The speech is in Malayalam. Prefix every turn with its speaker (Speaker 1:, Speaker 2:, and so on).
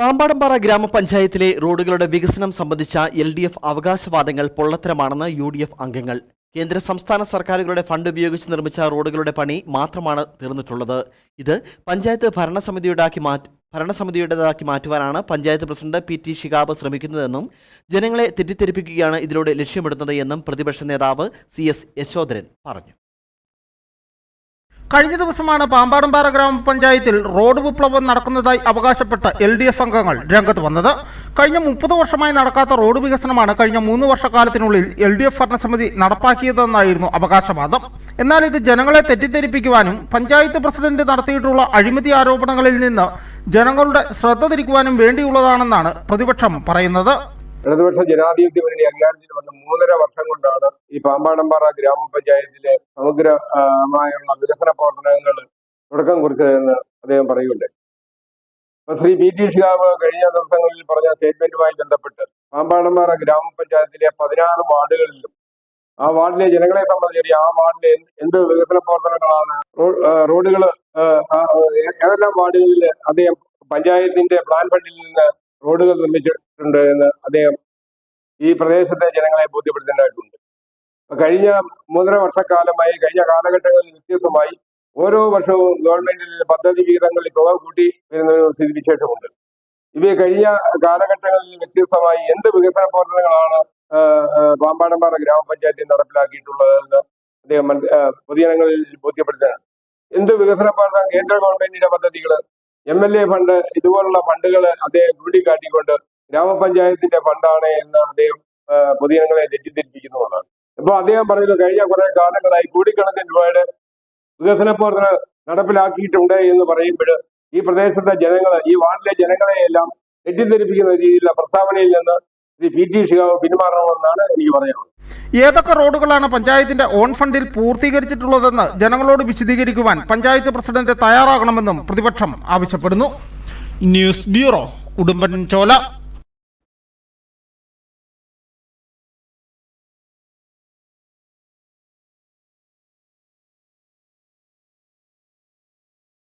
Speaker 1: പാമ്പാടമ്പാറ ഗ്രാമപഞ്ചായത്തിലെ റോഡുകളുടെ വികസനം സംബന്ധിച്ച എൽ ഡി എഫ് അവകാശവാദങ്ങൾ പൊള്ളത്തരമാണെന്ന് യു ഡി എഫ് അംഗങ്ങൾ. കേന്ദ്ര സംസ്ഥാന സർക്കാരുകളുടെ ഫണ്ട് ഉപയോഗിച്ച് നിർമ്മിച്ച റോഡുകളുടെ പണി മാത്രമാണ് തീർന്നിട്ടുള്ളത്. ഇത് പഞ്ചായത്ത് ഭരണസമിതിയുടാക്കി മാറ്റി ഭരണസമിതിയുടേതാക്കി മാറ്റുവാനാണ് panchayat president P T Shihab ശ്രമിക്കുന്നതെന്നും ജനങ്ങളെ തെറ്റിദ്ധരിപ്പിക്കുകയാണ് ഇതിലൂടെ ലക്ഷ്യമിടുന്നത് എന്നും പ്രതിപക്ഷ നേതാവ് സി എസ് യശോധരൻ പറഞ്ഞു.
Speaker 2: കഴിഞ്ഞ ദിവസമാണ് പാമ്പാടമ്പാറ ഗ്രാമപഞ്ചായത്തിൽ റോഡ് വിപ്ലവം നടക്കുന്നതായി അവകാശപ്പെട്ട എൽ ഡി എഫ് അംഗങ്ങൾ രംഗത്ത് വന്നത്. കഴിഞ്ഞ മുപ്പത് വർഷമായി നടക്കാത്ത റോഡ് വികസനമാണ് കഴിഞ്ഞ മൂന്ന് വർഷക്കാലത്തിനുള്ളിൽ എൽ ഡി എഫ് ഭരണസമിതി നടപ്പാക്കിയതെന്നായിരുന്നു അവകാശവാദം. എന്നാൽ ഇത് ജനങ്ങളെ തെറ്റിദ്ധരിപ്പിക്കുവാനും പഞ്ചായത്ത് പ്രസിഡന്റ് നടത്തിയിട്ടുള്ള അഴിമതി ആരോപണങ്ങളിൽ നിന്ന് ജനങ്ങളുടെ ശ്രദ്ധ തിരിക്കുവാനും വേണ്ടിയുള്ളതാണെന്നാണ് പ്രതിപക്ഷം പറയുന്നത്.
Speaker 3: ഇടതുപക്ഷ ജനാധിപത്യ മുന്നണി അധികാരത്തിൽ വന്ന മൂന്നര വർഷം കൊണ്ടാണ് ഈ പാമ്പാടമ്പാറ ഗ്രാമപഞ്ചായത്തിലെ സമഗ്രമായുള്ള വികസന പ്രവർത്തനങ്ങൾ തുടക്കം കുറിച്ചതെന്ന് അദ്ദേഹം പറയുകയുണ്ടായി അപ്പൊ ശ്രീ പി ടി ഷിഹാബ് കഴിഞ്ഞ ദിവസങ്ങളിൽ പറഞ്ഞ സ്റ്റേറ്റ്മെന്റുമായി ബന്ധപ്പെട്ട് പാമ്പാടമ്പാറ ഗ്രാമപഞ്ചായത്തിലെ പതിനാറ് വാർഡുകളിലും ആ വാർഡിലെ ജനങ്ങളെ സംബന്ധിച്ച് ആ വാർഡിലെ എന്ത് വികസന പ്രവർത്തനങ്ങളാണ്? റോഡുകൾ ഏതെല്ലാം വാർഡുകളിൽ അദ്ദേഹം പഞ്ചായത്തിന്റെ പ്ലാൻ ഫണ്ടിൽ നിന്ന് റോഡുകൾ നിർമ്മിച്ചിട്ടുണ്ട് എന്ന് അദ്ദേഹം ഈ പ്രദേശത്തെ ജനങ്ങളെ ബോധ്യപ്പെടുത്തേണ്ടതായിട്ടുണ്ട്. കഴിഞ്ഞ മൂന്നര വർഷക്കാലമായി കഴിഞ്ഞ കാലഘട്ടങ്ങളിൽ വ്യത്യസ്തമായി ഓരോ വർഷവും ഗവൺമെന്റിൽ പദ്ധതി വിഹിതങ്ങളിൽ തുക കൂട്ടി വരുന്ന ഒരു സ്ഥിതിവിശേഷമുണ്ട് ഇവ കഴിഞ്ഞ കാലഘട്ടങ്ങളിൽ വ്യത്യസ്തമായി എന്ത് വികസന പ്രവർത്തനങ്ങളാണ് പാമ്പാടമ്പാറ ഗ്രാമപഞ്ചായത്തിൽ നടപ്പിലാക്കിയിട്ടുള്ളതെന്ന് അദ്ദേഹം പൊതുജനങ്ങളിൽ ബോധ്യപ്പെടുത്താനാണ് എന്ത് വികസന പ്രവർത്തനം കേന്ദ്ര ഗവൺമെന്റിന്റെ പദ്ധതികൾ എം എൽ എ ഫണ്ട് ഇതുപോലുള്ള ഫണ്ടുകൾ അദ്ദേഹം ചൂണ്ടിക്കാട്ടിക്കൊണ്ട് ഗ്രാമപഞ്ചായത്തിന്റെ ഫണ്ടാണ് എന്ന് അദ്ദേഹം പൊതുജനങ്ങളെ തെറ്റിദ്ധരിപ്പിക്കുന്നതാണ് ഇപ്പൊ അദ്ദേഹം പറയുന്നു കഴിഞ്ഞ കുറെ കാലങ്ങളായി കോടിക്കണക്കിന് രൂപയുടെ വികസന പ്രവർത്തനം നടപ്പിലാക്കിയിട്ടുണ്ട് എന്ന് പറയുമ്പോൾ ഈ പ്രദേശത്തെ ജനങ്ങൾ ഈ വാർഡിലെ ജനങ്ങളെയെല്ലാം തെറ്റിദ്ധരിപ്പിക്കുന്ന രീതിയിലുള്ള പ്രസ്താവനയിൽ നിന്ന് ശ്രീ പി. ടി. ഷിഹാവ് പിന്മാറണമെന്നാണ് എനിക്ക് പറയാനുള്ളത്.
Speaker 2: ഏതൊക്കെ റോഡുകളാണ് പഞ്ചായത്തിന്റെ ഓൺ ഫണ്ടിൽ പൂർത്തീകരിച്ചിട്ടുള്ളതെന്ന് ജനങ്ങളോട് വിശദീകരിക്കുവാൻ പഞ്ചായത്ത് പ്രസിഡന്റ് തയ്യാറാകണമെന്നും പ്രതിപക്ഷം ആവശ്യപ്പെടുന്നു. News bureau Udumbanchola.